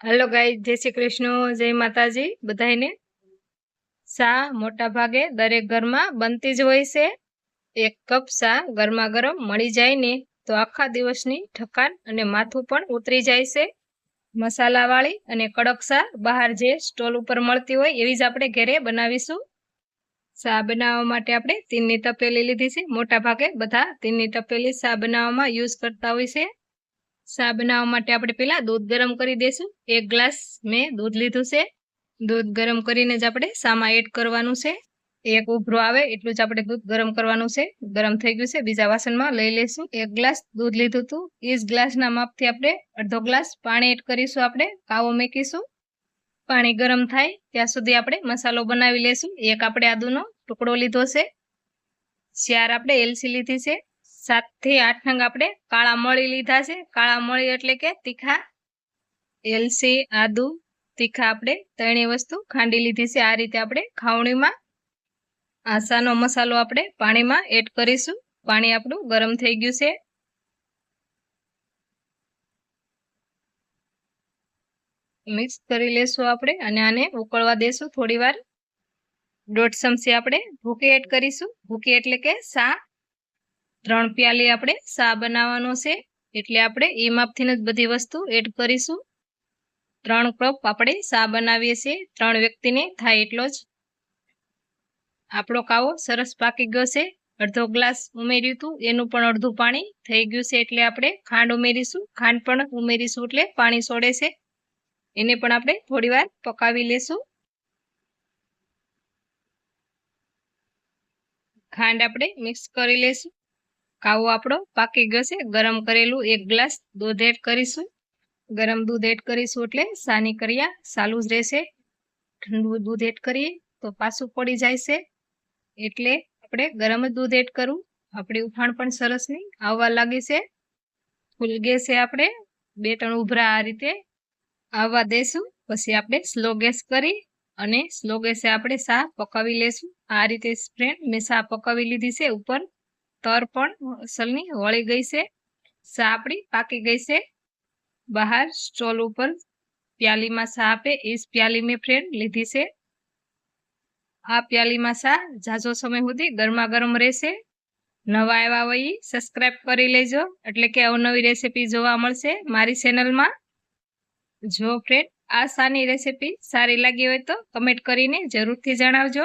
હાલો ગાઈ જય શ્રી કૃષ્ણ, જય માતાજી બધાને સા મોટા ભાગે દરેક ઘરમાં બનતી જ હોય છે. એક કપ સા ગરમા ગરમ મળી જાય ને તો આખા દિવસની ઠકાન અને માથું પણ ઉતરી જાય છે. મસાલાવાળી અને કડક સા બહાર જે સ્ટોલ ઉપર મળતી હોય એવી જ આપણે ઘરે બનાવીશું. સા બનાવવા માટે આપણે તીનની તપેલી લીધી છે. મોટા ભાગે બધા તીનની તપેલી સા બનાવવામાં યુઝ કરતા હોય છે. ચા બનાવવા માટે આપણે પહેલા દૂધ ગરમ કરી દઈશું એક ગ્લાસ મેં દૂધ લીધું છે. દૂધ ગરમ કરીને જ આપણે ચામાં એડ કરવાનું છે. એક ઉભરો આવે એટલું જ આપણે દૂધ ગરમ કરવાનું છે. ગરમ થઈ ગયું છે. બીજા વાસણમાં લઈ લઈશું એક ગ્લાસ દૂધ લીધું હતું. એ જ ગ્લાસના માપથી આપણે અડધો ગ્લાસ પાણી એડ કરીશું આપણે. કાવો મેકીશું. પાણી ગરમ થાય ત્યાં સુધી આપણે મસાલો બનાવી લઈશું એક આપણે આદુનો ટુકડો લીધો છે. ચાર આપણે એલસી લીધી છે. સાતથી આઠ નંગ આપણે કાળા મળી લીધા છે. કાળા મળી એટલે કે તીખા, એલસી, આદુ, તીખા આપણે ત્રણેય વસ્તુ ખાંડી લીધી છે. આ રીતે આપણે ખાવણીમાં આસાનો મસાલો આપણે પાણીમાં એડ કરીશું. પાણી આપણું ગરમ થઈ ગયું છે. મિક્સ કરી લેશું આપણે અને આને ઉકળવા દેશું થોડી વાર દોઢ ચમચી આપણે ભૂકી એડ કરીશું. ભૂકી એટલે કે સા ત્રણ પ્યાલી આપણે સા બનાવવાનો છે. એટલે આપણે એ માપથી જ બધી વસ્તુ એડ કરીશું. ત્રણ કપ આપણે સા બનાવીએ છીએ. ત્રણ વ્યક્તિને થાય એટલો જ. આપણો કાવો સરસ પાકી ગયો છે. અડધો ગ્લાસ ઉમેર્યું હતું એનું પણ અડધું પાણી થઈ ગયું છે. એટલે આપણે ખાંડ ઉમેરીશું. ખાંડ પણ ઉમેરીશું એટલે પાણી સોડે છે. એને પણ આપણે થોડી વાર પકાવી લેશું. ખાંડ આપણે મિક્સ કરી લેશું. કાવો આપણો. પાકી ગયો છે. ગરમ કરેલું એક ગ્લાસ દૂધ એડ કરીશું. ગરમ દૂધ એડ કરીશું એટલે સાની કર્યા સાલું જ રહેશે. ઠંડુ દૂધ એડ કરીએ તો પાછું પડી જાય છે. એટલે આપણે ગરમ જ દૂધ એડ કરવું આપણી ઉફાણ પણ સરસ નહીં. આવવા લાગી છે. ફૂલ ગેસે આપણે. બે ત્રણ ઉભરા આ રીતે આવવા દેશું. પછી આપણે સ્લો ગેસ કરી અને સ્લો ગેસે આપણે સા પકાવી લેશું. આ રીતે ફ્રેન્ડ મેં સા પકાવી લીધી છે ઉપર. તર પણ સલની વળી ગઈ છે. સા આપણી પાકી ગઈ છે. બહાર સ્ટોલ ઉપર પ્યાલીમાં સા આપે, એ જ પ્યાલી મેં ફ્રેન્ડ લીધી છે. આ પ્યાલીમાં સા ઝાઝો સમય સુધી ગરમા ગરમ રહેશે. નવા આવ્યા હોય સબસ્ક્રાઈબ કરી લેજો. એટલે કે અવનવી રેસીપી જોવા મળશે મારી ચેનલમાં જો ફ્રેન્ડ આ સાની રેસીપી સારી લાગી હોય તો કમેન્ટ કરીને જરૂરથી જણાવજો.